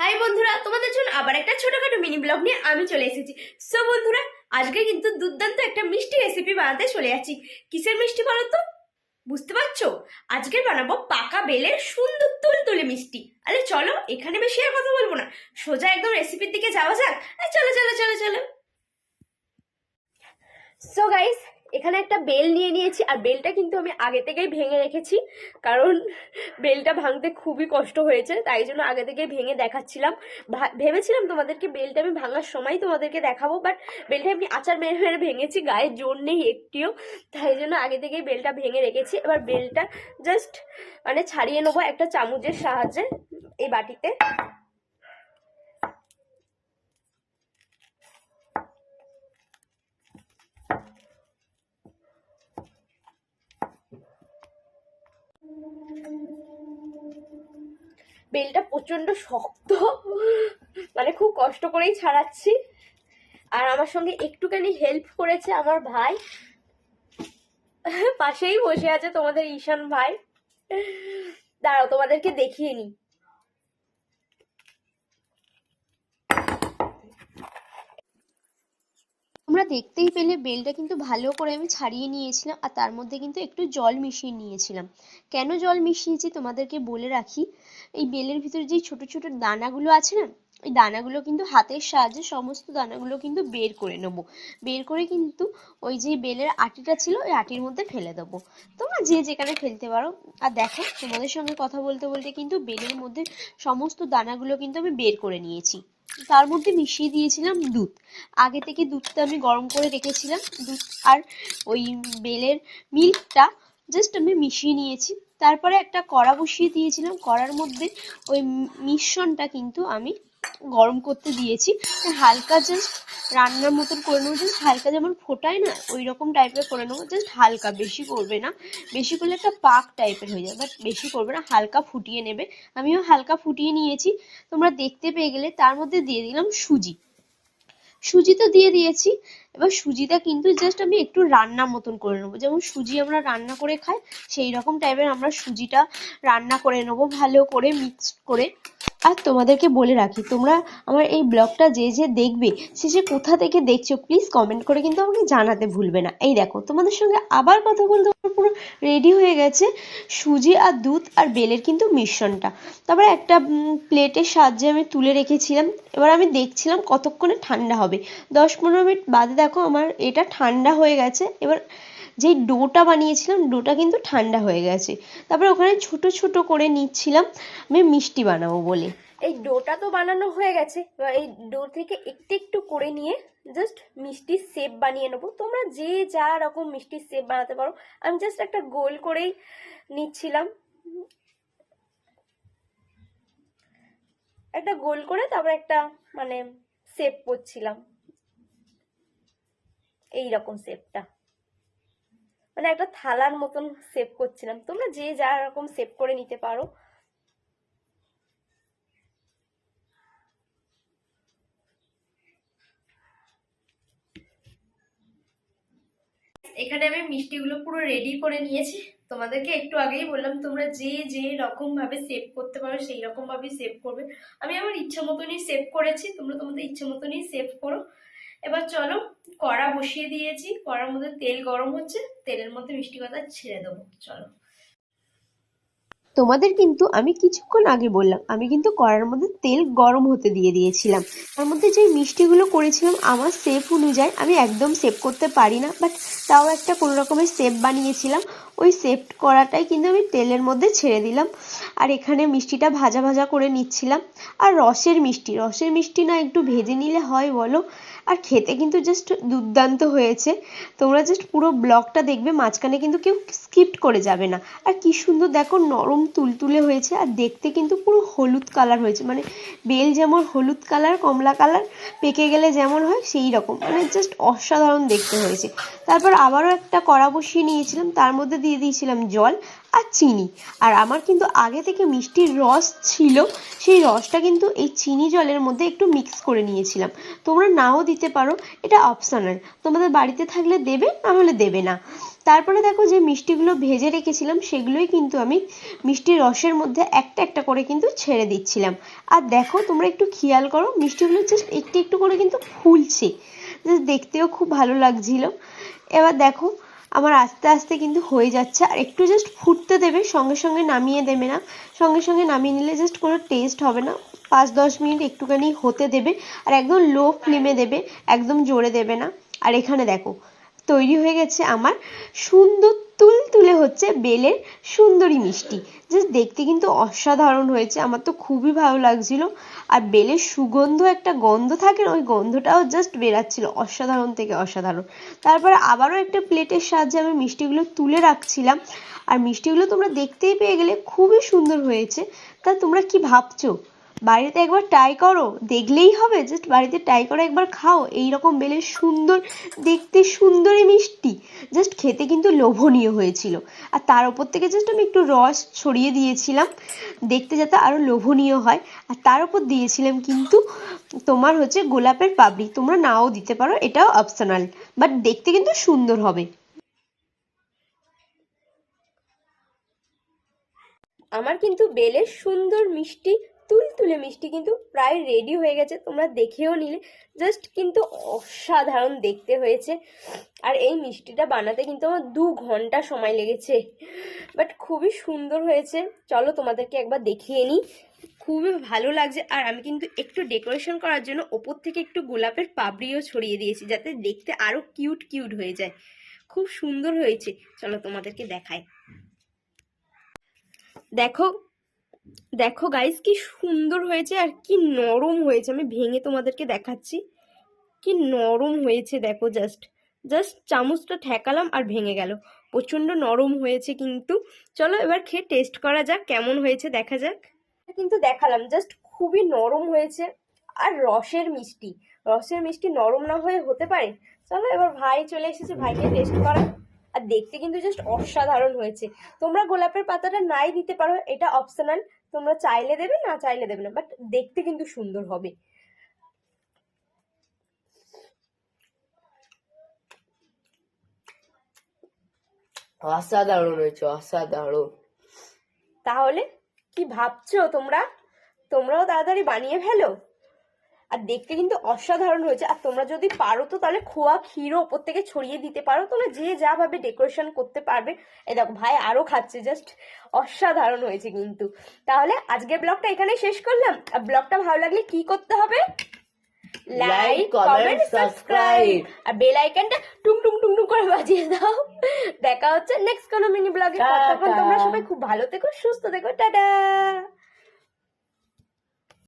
High বন্ধুরা, তোমাদের জন্য আবার একটা ছোটখাটো মিনি ব্লগ নিয়ে আমি চলে এসেছি। সো বন্ধুরা, আজকে কিন্তু দুর্দান্ত একটা মিষ্টি রেসিপি বানাতে চলে যাচ্ছি। কিসের মিষ্টি বলো তো? বুঝতে পারছ? আজকে বানাবো পাকা বেলের সুন্দর তুলতুলে মিষ্টি। আরে চলো, এখানে বেশি আর কথা বলব না। সোজা একদম রেসিপির দিকে যাওয়া যাক। চলো চলো চলো চলো। সো গাইস এখানে একটা বেল নিয়ে নিয়েছি, আর বেলটা কিন্তু আমি আগে থেকেই ভেঙে রেখেছি। কারণ বেলটা ভাঙতে খুবই কষ্ট হয়েছে, তাই জন্য আগে থেকেই ভেঙে দেখাচ্ছিলাম। ভেবেছিলাম তোমাদেরকে বেলটা আমি ভাঙার সময় তোমাদেরকে দেখাবো বাট বেলটা আমি আচার মেরে মেরে ভেঙেছি, গায়ে জোর নেই একটিও। তাই জন্য আগে থেকেই বেলটা ভেঙে রেখেছি। এবার বেলটা জাস্ট মানে ছাড়িয়ে নেব একটা চামচের সাহায্যে এই বাটিতে। বেলটা প্রচণ্ড শক্ত মানে খুব কষ্ট করেই ছাড়াচ্ছি। আর আমার সঙ্গে একটুখানি হেল্প করেছে আমার ভাই। পাশেই বসে আছে তোমাদের ঈশান ভাই। দাঁড়াও, তোমাদেরকে দেখিয়ে নি তোমরা দেখতেই পেলে বেলটা কিন্তু ভালো করে আমি ছাড়িয়ে নিয়েছিলাম আর তার মধ্যে কিন্তু একটু জল মিশিয়ে নিয়েছিলাম। কেন জল মিশিয়েছি তোমাদেরকে বলে রাখি? এই বেলের ভিতরে যে ছোট ছোট দানাগুলো আছে না ওই দানাগুলো কিন্তু হাতের সাহায্যে সমস্ত দানাগুলো কিন্তু বের করে নেব। বের করে কিন্তু ওই যে বেলের আটিটা ছিল, ওই আটির মধ্যে ফেলে দেবো। তোমরা যে যেখানে ফেলতে পারো। আর দেখো, তোমাদের সঙ্গে কথা বলতে বলতে কিন্তু বেলের মধ্যে সমস্ত দানাগুলো কিন্তু আমি বের করে নিয়েছি। তার মধ্যে মিশিয়ে দিয়েছিলাম দুধ। আগে থেকে দুধটা আমি গরম করে রেখেছিলাম। দুধ আর ওই বেলের মিল্কটা জাস্ট আমি মিশিয়ে নিয়েছি। তারপরে একটা কড়া বসিয়ে দিয়েছিলাম। কড়ার মধ্যে ওই মিশ্রণটা কিন্তু আমি গরম করতে দিয়েছি। হালকা জাস্ট রান্নার মতন করে নেব। জাস্ট হালকা যেমন ফোটায় না ওই রকম টাইপের করে নেব। জাস্ট হালকা, বেশি করবে না। বেশি করলে একটা পাক টাইপের হয়ে যাবে বাট বেশি করবে না, হালকা ফুটিয়ে নেবে। আমিও হালকা ফুটিয়ে নিয়েছি। তোমরা দেখতে পেয়ে গেলে তার মধ্যে দিয়ে দিলাম সুজি। সুজি তো দিয়ে দিয়েছি। এবার সুজিটা কিন্তু জাস্ট আমি একটু রান্না মতন করে নেব। যেমন সুজি আমরা রান্না করে খাই, সেই রকম টাইপের আমরা সুজিটা রান্না করে নেব, ভালো করে মিক্স করে। আর তোমাদেরকে বলে রাখি, তোমরা আমার এই ব্লগটা যে যে দেখবে, সে যে কোথা থেকে দেখছ প্লিজ কমেন্ট করে কিন্তু আমাকে জানাতে ভুলবে না। এই দেখো, তোমাদের সঙ্গে আবার কথা বলতে পুরো রেডি হয়ে গেছে সুজি আর দুধ আর বেলের কিন্তু মিশ্রণটা। তারপরে একটা প্লেটের সাহায্যে আমি তুলে রেখেছিলাম। এবার আমি দেখছিলাম কতক্ষণে ঠান্ডা হবে। দশ পনেরো মিনিট বাদে দেখো আমার এটা ঠান্ডা হয়ে গেছে। এবার যেই ডোটা বানিয়েছিলাম, ডোটা কিন্তু ঠান্ডা হয়ে গেছে। তারপরে ওখানে ছোট ছোট করে নিচ্ছিলাম। আমি মিষ্টি বানাবো বলে। এই ডোটা তো বানানো হয়ে গেছে। এই ডো থেকে একটু একটু করে নিয়ে জাস্ট মিষ্টির শেপ বানিয়ে নেব। তোমরা যে যা রকম মিষ্টির শেপ বানাতে পারো। আমি জাস্ট একটা গোল করেই নিচ্ছিলাম। একটা গোল করে তারপর একটা মানে শেপ করছিলাম। এই রকম মানে একটা থালার মতন শেপ করছিলাম। তোমরা যে যা রকম শেপ করে নিতে পারো। এখানে আমি মিষ্টিগুলো পুরো রেডি করে নিয়েছি। তোমাদেরকে একটু আগেই বললাম, তোমরা যে যে রকম ভাবে সেভ করতে পারো সেই রকম ভাবে সেভ করবে। আমি আমার ইচ্ছা মতনই সেভ করেছি। তোমরা তোমাদের ইচ্ছে মতনই সেভ করো। এবার চলো কড়া বসিয়ে দিয়েছি। কড়ার মধ্যে তেল গরম হচ্ছে, তেলের মধ্যে মিষ্টি কথা ছেড়ে দেবো। চলো। তোমাদের কিন্তু আমি কিছুক্ষণ আগে বললাম, আমি কিন্তু কড়ার মধ্যে তেল গরম হতে দিয়ে দিয়েছিলাম। তার মধ্যে যে মিষ্টিগুলো করেছিলাম, আমার শেপ অনুযায়ী আমি একদম সেভ করতে পারি না বাট তাও একটা কোনো রকমের শেপ বানিয়েছিলাম। ওই সেভ করাটাই কিন্তু আমি তেলের মধ্যে ছেড়ে দিলাম। আর এখানে মিষ্টিটা ভাজা ভাজা করে নিচ্ছিলাম। আর রসের মিষ্টি রসের মিষ্টি না একটু ভেজে নিলে হয় বলো? আর খেতে কিন্তু জাস্ট দুর্দান্ত হয়েছে। তোমরা জাস্ট পুরো ব্লগটা দেখবে, মাঝখানে কিন্তু কেউ স্কিপ করে যাবে না। আর কি সুন্দর দেখো, নরম তুলতুলে হয়েছে আর দেখতে কিন্তু পুরো হলুদ কালার হয়েছে। মানে বেল যেমন হলুদ কালার কমলা কালার পেকে গেলে যেমন হয় সেই রকম। মানে জাস্ট অসাধারণ দেখতে হয়েছে। তারপর আবারও একটা কড়া বসিয়ে নিয়েছিলাম, তার মধ্যে দিয়ে দিয়েছিলাম জল। আর চিনি। আর আমার কিন্তু আগে থেকে মিষ্টির রস ছিল, সেই রসটা কিন্তু এই চিনি জলের মধ্যে একটু মিক্স করে নিয়েছিলাম। তোমরা নাও দিতে পারো, এটা অপশনাল তোমাদের বাড়িতে থাকলে দেবে, না হলে দেবে না। তারপরে দেখো যে মিষ্টিগুলো ভেজে রেখেছিলাম, সেগুলোই কিন্তু আমি মিষ্টির রসের মধ্যে একটা একটা করে কিন্তু ছেড়ে দিচ্ছিলাম। আর দেখো, তোমরা একটু খেয়াল করো, মিষ্টিগুলো জাস্ট একটু একটু করে কিন্তু ফুলছে। দেখতেও খুব ভালো লাগছিল। এবার দেখো আমার আস্তে আস্তে কিন্তু হয়ে যাচ্ছে। আর একটু জাস্ট ফুটতে দেবে, সঙ্গে সঙ্গে নামিয়ে দেবে না। সঙ্গে সঙ্গে নামিয়ে নিলে জাস্ট কোনো টেস্ট হবে না। পাঁচ, দশ মিনিট একটুখানি হতে দেবে। আর একদম লো ফ্লেমে দেবে, একদম জোরে দেবে না। আর এখানে দেখো তৈরি হয়ে গেছে আমার সুন্দর তুল তুলে হচ্ছে বেলের সুন্দরী মিষ্টি। জাস্ট দেখতে কিন্তু অসাধারণ হয়েছে, আমার তো খুবই ভালো লাগছিল। আর বেলের সুগন্ধ একটা গন্ধ থাকে ওই গন্ধটাও জাস্ট বেরাচ্ছিল, অসাধারণ থেকে অসাধারণ। তারপরে আবারও একটা প্লেটের সাহায্যে আমি মিষ্টিগুলো তুলে রাখছিলাম। আর মিষ্টিগুলো তোমরা দেখতেই পেয়ে গেলে খুবই সুন্দর হয়েছে। তা তোমরা কি ভাবছ? বাড়িতে একবার ট্রাই করো, দেখলেই হবে জাস্ট বাড়িতে ট্রাই করে একবার খাও। এই রকম বেলের সুন্দর, দেখতে সুন্দরী মিষ্টি। জাস্ট খেতে কিন্তু লোভনীয় হয়েছিল। আর তার উপর থেকে জাস্ট আমি একটু রস ছড়িয়ে দিয়েছিলাম। দেখতে যাতে আরও লোভনীয় হয়। আর তার উপর দিয়েছিলাম কিন্তু তোমার হচ্ছে গোলাপের পাবড়ি তোমরা নাও দিতে পারো, এটাও অপশনাল বাট দেখতে কিন্তু সুন্দর হবে। আমার কিন্তু বেলের সুন্দর মিষ্টি তুলতুলে মিষ্টি কিন্তু প্রায় রেডি হয়ে গেছে। তোমরা দেখেও নিলে। জাস্ট কিন্তু অসাধারণ দেখতে হয়েছে। আর এই মিষ্টিটা বানাতে কিন্তু আমার দু ঘণ্টা সময় লেগেছে। বাট খুবই সুন্দর হয়েছে। চলো তোমাদেরকে একবার দেখিয়ে নিই। খুবই ভালো লাগছে। আর আমি কিন্তু একটু ডেকোরেশন করার জন্য ওপর থেকে একটু গোলাপের পাপড়িও ছড়িয়ে দিয়েছি, যাতে দেখতে আরও কিউট কিউট হয়ে যায়। খুব সুন্দর হয়েছে। চলো তোমাদেরকে দেখায় দেখো দেখো গাইস কি সুন্দর হয়েছে আর কি নরম হয়েছে। আমি ভেঙে তোমাদেরকে দেখাচ্ছি। কি নরম হয়েছে দেখো জাস্ট জাস্ট চামচটা ঠেকালাম আর ভেঙে গেল। প্রচণ্ড নরম হয়েছে কিন্তু। চলো এবার খেয়ে টেস্ট করা যাক, কেমন হয়েছে দেখা যাক। কিন্তু দেখালাম জাস্ট খুবই নরম হয়েছে আর রসের মিষ্টি। রসের মিষ্টি নরম না হয়ে হতে পারে? চলো এবার ভাই চলে এসেছে, ভাইকে টেস্ট করা। আর দেখতে কিন্তু জাস্ট অসাধারণ হয়েছে। তোমরা গোলাপের পাতাটা নাই দিতে পারো, এটা অপশনাল তোমরা চাইলে দেবে না চাইলে দেবে না বাট দেখতে কিন্তু সুন্দর হবে। অসাধারণ হয়েছে অসাধারণ। তাহলে কি ভাবছ তোমরা? তোমরাও তাড়াতাড়ি বানিয়ে ফেলো? আর দেখতে কিন্তু অসাধারণ হয়েছে আর তোমরা যদি পারো তো তাহলে খোয়া ক্ষীরও ওপর থেকে ছড়িয়ে দিতে পারো। তোমরা যে যা ভাবে ডেকোরেশন করতে পারবে। এই দেখো ভাই আরও খাচ্ছে জাস্ট অসাধারণ হয়েছে কিন্তু। তাহলে আজকের ব্লগটা এখানে শেষ করলাম। আর ব্লগটা ভালো লাগলে কি করতে হবে? লাইক কমেন্ট সাবস্ক্রাইব আর বেল আইকনটা টুং টুং টুং টুং করে বাজিয়ে দাও। দেখা হচ্ছে নেক্সট কোনো মিনি ব্লগে। ততক্ষণ তোমরা সবাই খুব ভালো থেকো সুস্থ থেকো। টাটা